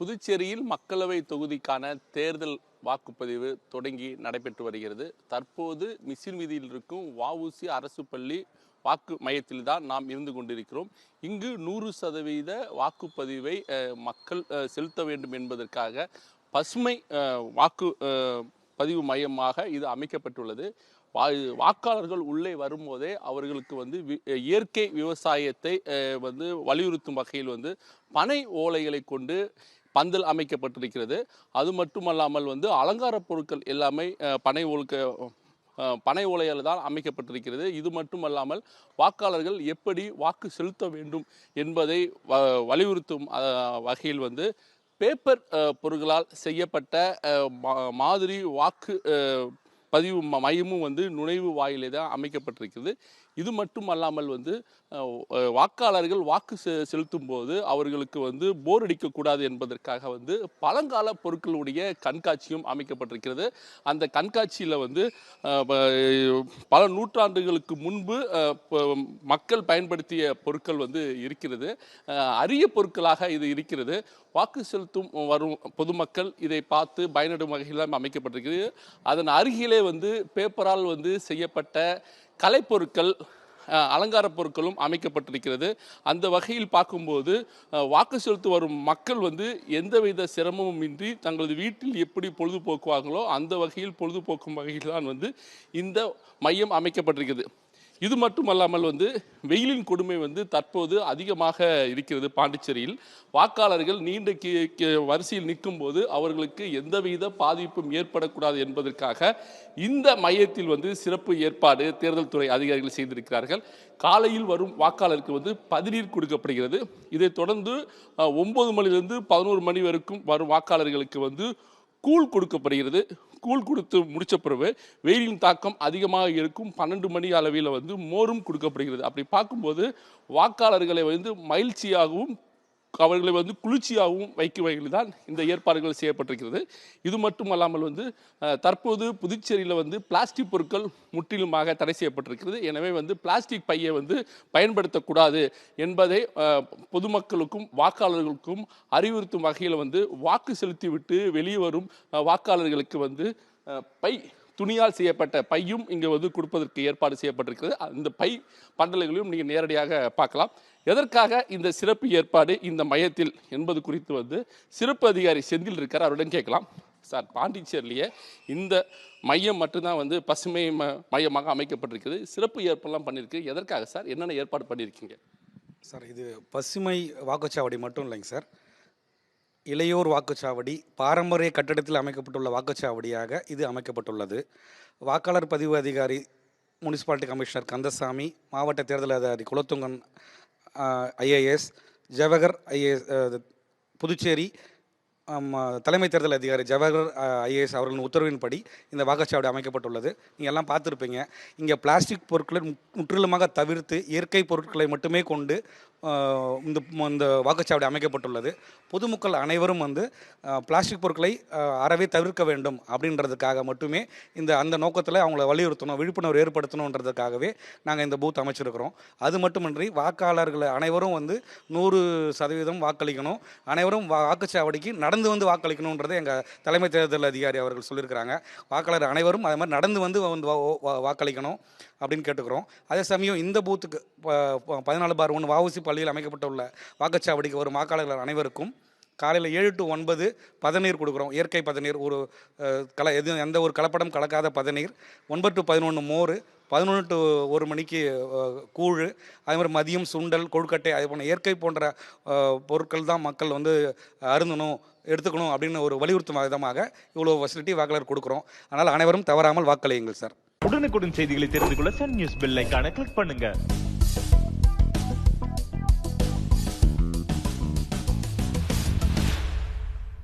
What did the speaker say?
புதுச்சேரியில் மக்களவை தொகுதிக்கான தேர்தல் வாக்குப்பதிவு தொடங்கி நடைபெற்று வருகிறது. தற்போது மிஷின் வீதியில் இருக்கும் வஉசி அரசு பள்ளி வாக்கு மையத்தில் தான் நாம் இருந்து கொண்டிருக்கிறோம். இங்கு நூறு சதவீத வாக்குப்பதிவை மக்கள் செலுத்த வேண்டும் என்பதற்காக பசுமை வாக்கு பதிவு மையமாக இது அமைக்கப்பட்டுள்ளது. வா வாக்காளர்கள் உள்ளே வரும்போதே அவர்களுக்கு வந்து வி- இயற்கை விவசாயத்தை வந்து வலியுறுத்தும் வகையில் வந்து பனை ஓலைகளை கொண்டு பந்தல் அமைக்கப்பட்டிருக்கிறது. அது மட்டுமல்லாமல் வந்து அலங்கார பொருட்கள் எல்லாமே பனை ஓலுக்க பனை ஓலையால் தான் அமைக்கப்பட்டிருக்கிறது. இது மட்டுமல்லாமல் வாக்காளர்கள் எப்படி வாக்கு செலுத்த வேண்டும் என்பதை வ- வலியுறுத்தும் வகையில் வந்து பேப்பர் பொருட்களால் செய்யப்பட்ட மா- மாதிரி வாக்கு பதிவு மையமும் வந்து நுழைவு வாயிலே தான் அமைக்கப்பட்டிருக்கிறது. இது மட்டும் அல்லாமல் வந்து வாக்காளர்கள் வாக்கு செ- செலுத்தும் போது அவர்களுக்கு வந்து போர் அடிக்கக்கூடாது என்பதற்காக வந்து பழங்கால பொருட்களுடைய கண்காட்சியும் அமைக்கப்பட்டிருக்கிறது. அந்த கண்காட்சியில் வந்து பல நூற்றாண்டுகளுக்கு முன்பு மக்கள் பயன்படுத்திய பொருட்கள் வந்து இருக்கிறது. அரிய பொருட்களாக இது இருக்கிறது. வாக்கு செலுத்தும் வரும் பொதுமக்கள் இதை பார்த்து பயனடும் வகையில் அமைக்கப்பட்டிருக்கிறது. அதன் அருகிலே வந்து பேப்பரால் வந்து செய்யப்பட்ட கலைப்பொருட்கள் அலங்கார பொருட்களும் அமைக்கப்பட்டிருக்கிறது. அந்த வகையில் பார்க்கும்போது வாக்கு செலுத்த வரும் மக்கள் வந்து எந்தவித சிரமமும் இன்றி தங்களது வீட்டில் எப்படி பொழுதுபோக்குவாங்களோ அந்த வகையில் பொழுதுபோக்கும் வகையில் தான் வந்து இந்த மையம் அமைக்கப்பட்டிருக்கிறது. இது மட்டுமல்லாமல் வந்து வெயிலின் கொடுமை வந்து தற்போது அதிகமாக இருக்கிறது பாண்டிச்சேரியில். வாக்காளர்கள் நீண்ட வரிசையில் நிற்கும் போது அவர்களுக்கு எந்தவித பாதிப்பும் ஏற்படக்கூடாது என்பதற்காக இந்த மையத்தில் வந்து சிறப்பு ஏற்பாடு தேர்தல் துறை அதிகாரிகள் செய்திருக்கிறார்கள். காலையில் வரும் வாக்காளருக்கு வந்து பதினீர் கொடுக்கப்படுகிறது. இதைத் தொடர்ந்து ஒன்பது மணிலிருந்து பதினோரு மணி வரைக்கும் வரும் வாக்காளர்களுக்கு வந்து கூழ் கொடுக்கப்படுகிறது. கூழ் கொடுத்து முடித்த பிறகு வெயிலின் தாக்கம் அதிகமாக இருக்கும். பன்னெண்டு மணி அளவில் வந்து மோரும் கொடுக்கப்படுகிறது. அப்படி பார்க்கும்போது வாக்காளர்களை வந்து மகிழ்ச்சியாகவும் அவர்களை வந்து குளிர்ச்சியாகவும் வைக்கும் வகையில் தான் இந்த ஏற்பாடுகள் செய்யப்பட்டிருக்கிறது. இது மட்டும் அல்லாமல் வந்து தற்போது புதுச்சேரியில் வந்து பிளாஸ்டிக் பொருட்கள் முற்றிலுமாக தடை செய்யப்பட்டிருக்கிறது. எனவே வந்து பிளாஸ்டிக் பையை வந்து பயன்படுத்தக்கூடாது என்பதை பொதுமக்களுக்கும் வாக்காளர்களுக்கும் அறிவுறுத்தும் வகையில் வந்து வாக்கு செலுத்திவிட்டு வெளியே வரும் வாக்காளர்களுக்கு வந்து பை துணியால் செய்யப்பட்ட பையும் இங்கே வந்து கொடுப்பதற்கு ஏற்பாடு செய்யப்பட்டிருக்கிறது. அந்த பை பண்டல்களையும் நீங்கள் நேரடியாக பார்க்கலாம். எதற்காக இந்த சிறப்பு ஏற்பாடு இந்த மையத்தில் என்பது குறித்து வந்து சிறப்பு அதிகாரி செந்தில் இருக்கார் அவருடன் கேட்கலாம். சார் பாண்டிச்சேரியிலேயே இந்த மையம் மட்டும்தான் வந்து பசுமை ம மையமாக அமைக்கப்பட்டிருக்குது. சிறப்பு ஏற்பாடுலாம் பண்ணியிருக்கு. எதற்காக சார்? என்னென்ன ஏற்பாடு பண்ணியிருக்கீங்க? சார் இது பசுமை வாக்குச்சாவடி மட்டும் இல்லைங்க சார். இளையோர் வாக்குச்சாவடி பாரம்பரிய கட்டடத்தில் அமைக்கப்பட்டுள்ள வாக்குச்சாவடியாக இது அமைக்கப்பட்டுள்ளது. வாக்காளர் பதிவு அதிகாரி முனிசிபாலிட்டி கமிஷனர் கந்தசாமி மாவட்ட தேர்தல் அதிகாரி குலத்துங்கன் ஐஏஎஸ் ஜவஹர் ஐஏஎஸ் புதுச்சேரி தலைமை தேர்தல் அதிகாரி ஜவஹர் ஐஏஎஸ் அவர்களின் உத்தரவின்படி இந்த வாக்குச்சாவடி அமைக்கப்பட்டுள்ளது. நீங்கள் எல்லாம் பார்த்துருப்பீங்க. இங்கே பிளாஸ்டிக் பொருட்களை முற்றிலுமாக தவிர்த்து இயற்கை பொருட்களை மட்டுமே கொண்டு இந்த இந்த வாக்குச்சாவடி அமைக்கப்பட்டுள்ளது. பொதுமக்கள் அனைவரும் வந்து பிளாஸ்டிக் பொருட்களை அறவே தவிர்க்க வேண்டும் அப்படின்றதுக்காக மட்டுமே இந்த அந்த நோக்கத்தில் அவங்கள வலியுறுத்தணும் விழிப்புணர்வு ஏற்படுத்தணுன்றதுக்காகவே நாங்கள் இந்த பூத் அமைச்சிருக்கிறோம். அது மட்டுமின்றி வாக்காளர்கள் அனைவரும் வந்து நூறு சதவீதம் வாக்களிக்கணும். அனைவரும் வா- வாக்குச்சாவடிக்கு நடந்து வந்து வாக்களிக்கணுன்றதை எங்கள் தலைமை தேர்தல் அதிகாரி அவர்கள் சொல்லியிருக்கிறாங்க. வாக்காளர் அனைவரும் அது மாதிரி நடந்து வந்து வந்து வா- வா- வாக்களிக்கணும் அப்படின்னு கேட்டுக்கிறோம். அதே சமயம் இந்த பூத்துக்கு ப- ப- பதினாலு பார் ஒன்று வாவுசி பள்ளியில் அமைக்கப்பட்டுள்ள வாக்குச்சாவடிக்கு வரும் வாக்காளர்கள் அனைவருக்கும் காலையில் ஏழு டு ஒன்பது பதநீர் கொடுக்குறோம். இயற்கை பதநீர் ஒரு கல எது எந்த ஒரு கலப்படம் கலக்காத பதநீர். ஒன்பது டு பதினொன்று மோர் பதினொன்று டு ஒரு மணிக்கு கூழ் அதே மாதிரி மதியம் சுண்டல் கொழுக்கட்டை அதே போன்ற இயற்கை போன்ற பொருட்கள் தான் மக்கள் வந்து அருந்தணும் எடுத்துக்கணும் அப்படின்னு ஒரு வலியுறுத்தும் விதமாக இவ்வளோ ஃபெசிலிட்டி வாக்காளர் கொடுக்குறோம். அதனால் அனைவரும் தவறாமல் வாக்களியுங்கள் சார். உடனுக்குடன் செய்திகளை தெரிந்து கொள்ள சன் நியூஸ் பெல் கிளிக் பண்ணுங்கள்